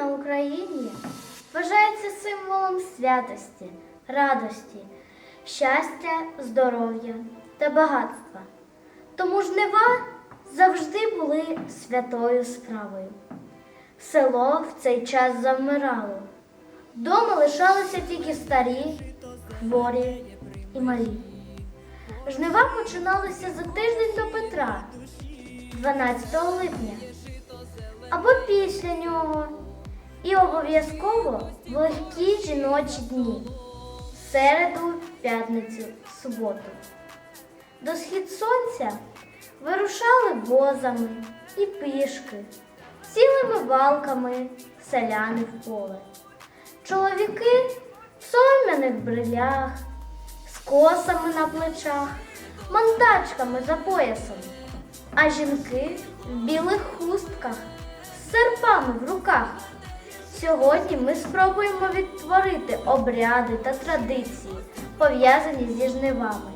на Україні вважається символом святості, радості, щастя, здоров'я та багатства. Тому жнива завжди були святою справою. Село в цей час завмирало. Дома лишалися тільки старі, хворі і малі. Жнива починалися за тиждень до Петра, 12 липня, або після нього. І обов'язково легкі жіночі дні середу, п'ятницю, суботу. До схід сонця вирушали возами і пішки, цілими валками селяни в поле. Чоловіки в солом'яних брилях, з косами на плечах, мандачками за поясом, а жінки в білих хустках з серпами в руках. Сьогодні ми спробуємо відтворити обряди та традиції, пов'язані зі жнивами.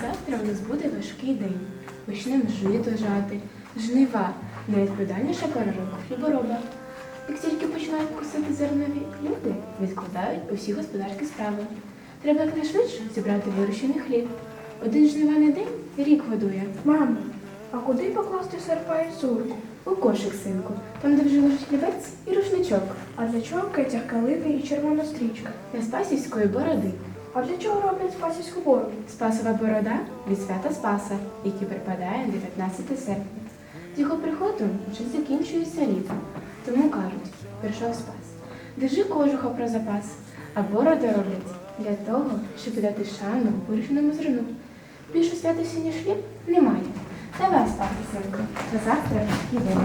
Завтра у нас буде важкий день. Почнемо жито жати, жнива, найвідповідальніша пора року хлібороба. Як тільки починають косити зернові, люди відкладають усі господарські справи. Треба якнайшвидше зібрати вирощений хліб. Один жниваний день рік годує. Мамо, а куди покласти серпа і сурку? У кошик, синку, там, де вже лежить хлібець і рушничок. А для чого кетях калини і червона стрічка? Для спасівської бороди. А для чого роблять спасівську бороду? Спасова борода від свята Спаса, який припадає на 19 серпня. З його приходом вже закінчується літо. Тому кажуть, прийшов спас. Держи кожуха про запас, а бороди роблять для того, щоб дати шану вирішеному зерну. Більше святості, ніж хліб, немає. Давай спати, синку, до завтра йдемо.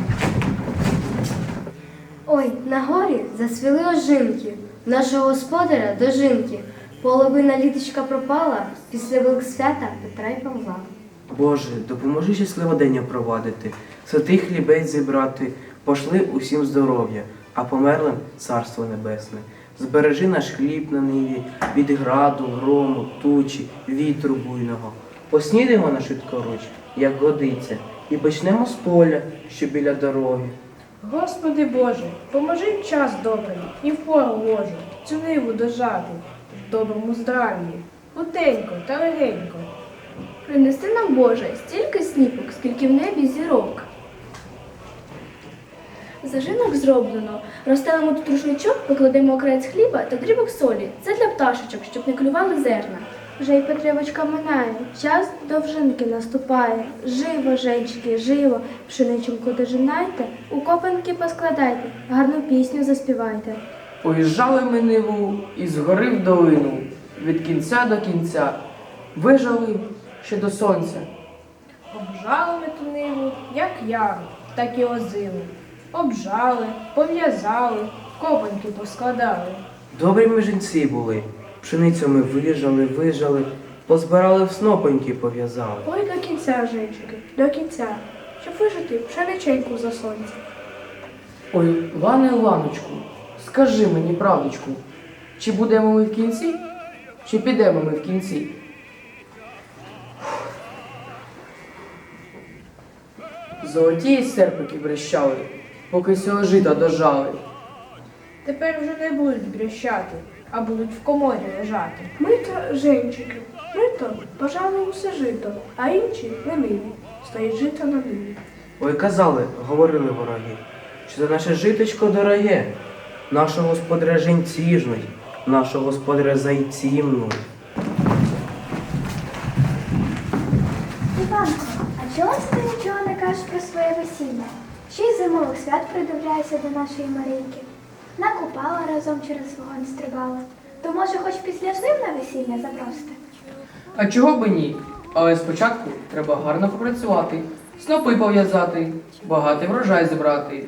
Ой, на горі засвіли ожинки, нашого господаря до жінки. Половина літочка пропала після великсвята Петра й Павла. Боже, допоможи щасливодення провадити, святий хлібець зібрати, пошли усім здоров'я, а померлим царство небесне. Збережи наш хліб на ниві від граду, грому, тучі, вітру буйного. Поснідаємо на швидкоруч, як годиться, і почнемо з поля, що біля дороги. Господи Боже, поможи в час добрий і в пору ложу, цю ниву дожати, в доброму здрав'ї, хутенько та легенько. Принеси нам, Боже, стільки сніпок, скільки в небі зірок. Зажинок зроблено. Розставимо тут рушничок, покладемо окрець хліба та дрібок солі. Це для пташечок, щоб не клювали зерна. Вже й Петрівочка минає, час довжинки наступає. Живо, женчики, живо, пшениченьку дожинайте, у копанки поскладайте, гарну пісню заспівайте. Поїжджали ми ниву із гори в долину, від кінця до кінця. Вижали ще до сонця. Обжали ми ту ниву, як яру, так і озиму. Обжали, пов'язали, копаньки поскладали. Добрі ми жінці були, пшеницю ми вижали, вижали, позбирали в снопоньки, пов'язали. Ой, до кінця, женчики, до кінця, щоб вижити пшениченьку за сонце. Ой, Лане Ланочку, скажи мені правдочку, чи будемо ми в кінці, чи підемо ми в кінці? Золоті серпики брещали, поки сього жита дожали. Тепер вже не будуть брещати, а будуть в коморі лежати. Ми то женчики, ми то пожали усе жито, а інші не лениві, стоїть жито на ниві. Ой, казали, говорили вороги, що це наше житочко дороге, нашого господаря жемціжний, нашого господаря зайцімну. Іванко, а чого ти нічого не кажеш про своє весілля? Ще й зимових свят придивляюся до нашої Марійки. Накупала разом через вогонь стрибала. То може хоч після жнив на весілля запросите? А чого би ні? Але спочатку треба гарно попрацювати, снопи пов'язати, багатий врожай зібрати.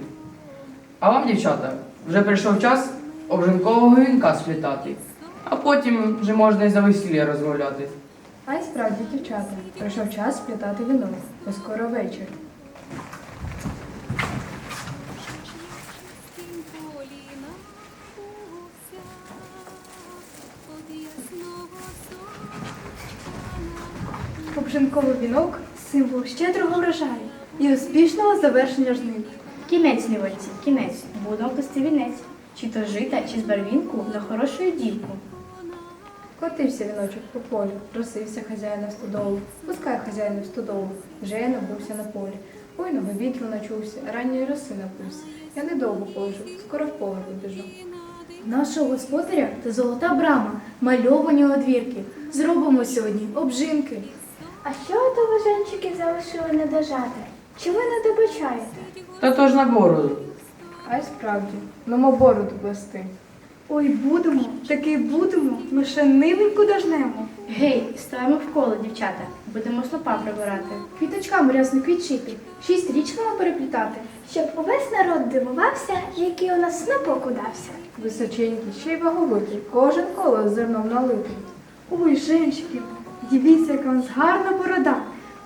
А вам, дівчата, вже прийшов час обжинкового вінка сплітати, а потім вже можна і за весілля розмовляти. А й справді, дівчата, прийшов час сплітати вінок, бо скоро вечір. Сонця. Вінок символ щедрого врожаю. і успішного завершення жнив. Кінець невольці, кінець, будемо плести вінець. Чи то жита, чи з барвінку на хорошу дівку. Котився віночок по полю, просився хазяїна в стодолу. Пускай хазяїна в стодолу, вже я набувся на полі. Ой, Буйного вітру начувся, ранньої роси напився. Я недовго ходжу, скоро в поле побіжу. Нашого господаря та золота брама, мальовані одвірки. Зробимо сьогодні обжинки. А що то ви, залишили не дожати? Чи ви не добачаєте? Та то ж на бороду. А й справді, ну бороду плести. Ой, будемо, таки будемо, ми ще нивеньку дожнемо. Гей, ставимо в коло, дівчата. Будемо снопа прибирати. Квіточками рясно квітчити, шість річками переплітати. Щоб увесь народ дивувався, який у нас снопок удався. Височенький, ще й ваговитий, кожен коло з зерном налитий. Ой, женщики, дивіться, яка у нас гарна борода.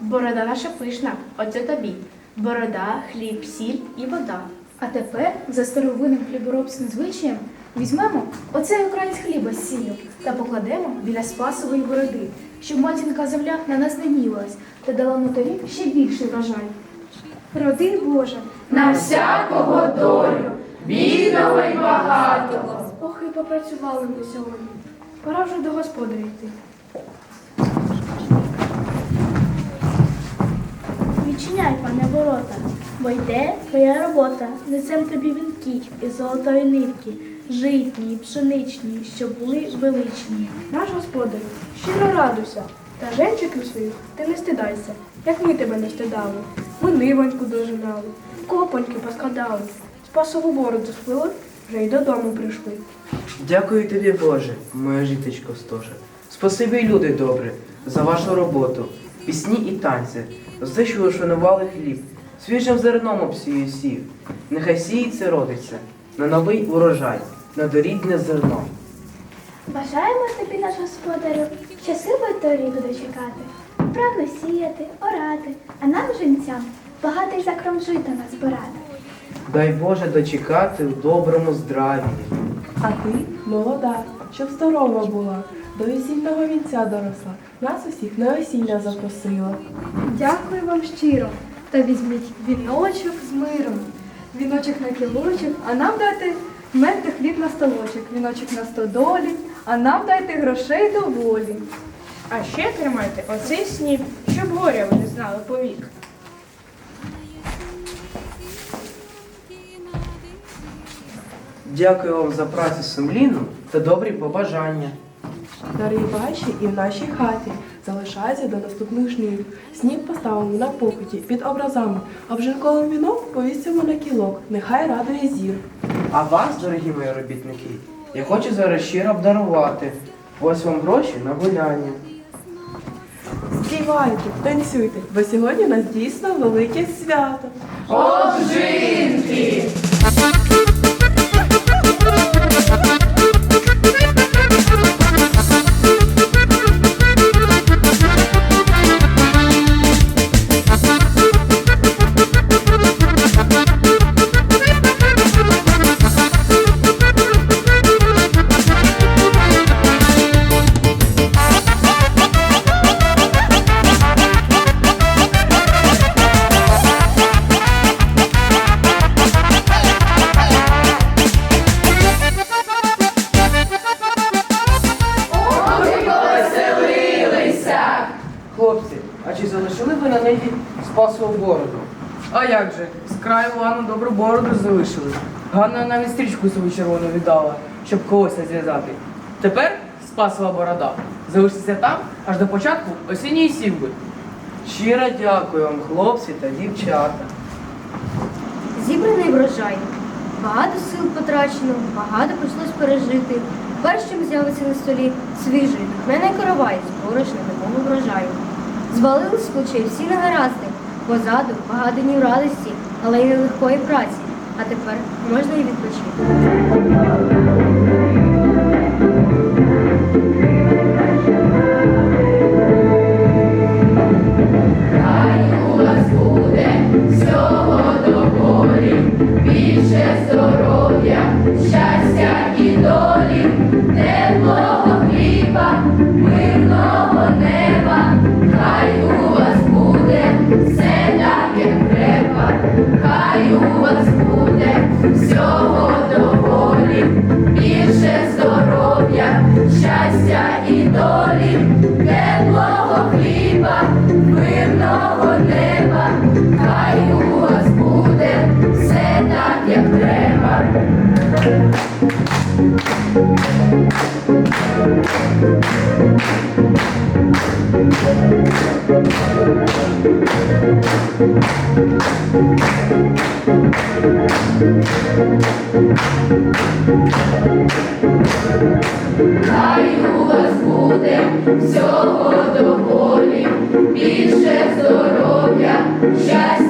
Борода наша пишна, оце тобі. Борода, хліб, сіль і вода. А тепер за старовинним хліборобським звичаєм візьмемо оцей український хліба з сіллю та покладемо біля спасової бороди, щоб матінка земля на нас не гнівалась та дала моторі ще більший врожай. Роди Боже, Ох, і попрацювали ми сьогодні. Пора вже до господаря йти. Пане ворота, бо йде твоя робота. Несем тобі вінки із золотої нитки, житні, пшеничні, що були величні. наш господар, щиро радуйся. Та женчиків своїх ти не стидайся, як ми тебе не стидали. Ми нивоньку дожинали, копоньки поскладали, спасову бороду сплили, вже й додому прийшли. Дякую тобі, Боже, моя жіточко стоже. Спасибі, люди добре, за вашу роботу, пісні і танці, за те, що ви шанували хліб, свіжим зерном обсію сів. Нехай сіється родиться на новий урожай, на дорідне зерно. Бажаємо тобі, наш господарю, щасливої торіку дочекати, вправно сіяти, орати, а нам, жінцям, багатий закром жита назбирати. Дай Боже дочекати в доброму здравії. А ти молода, щоб здорова була, до весільного вінця доросла, нас усіх на весілля запросила. Дякую вам щиро. Та візьміть віночок з миром. Віночок на кілочок, а нам дайте мед та хліб на столочок. Віночок на стодолі, а нам дайте грошей доволі. А ще тримайте оцей сніп, щоб горя ви не знали повік. Дякую вам за працю сумлінну та добрі побажання. Дари ваші і в нашій хаті залишаються до наступних жнив. Сніг поставимо на покуті під образами, а вжинковим віном повісимо на кілок. Нехай радує зір. А вас, дорогі мої робітники, я хочу зараз щиро обдарувати. Ось вам гроші на гуляння. Співайте, танцюйте, бо сьогодні у нас дійсно велике свято. Хлопці, а чи залишили ви на небі спасову бороду? А як же? З краю Ганну добру бороду залишили. Ганна навіть стрічку свою червону віддала, щоб колося зв'язати. Тепер спасова борода. Залишиться там аж до початку осінньої сівби. Щиро дякую вам, хлопці та дівчата. Зібраний врожай. Багато сил потрачено, багато прийшлось пережити. Першим з'явиться на столі свіжий, мене каравай з борошна такого врожаю. Звалили з плечей всі негаразди, позаду багато днів радості, але й нелегкої праці. А тепер можна і відпочити. Хай у вас буде всього доволі, більше здоров'я, щастя.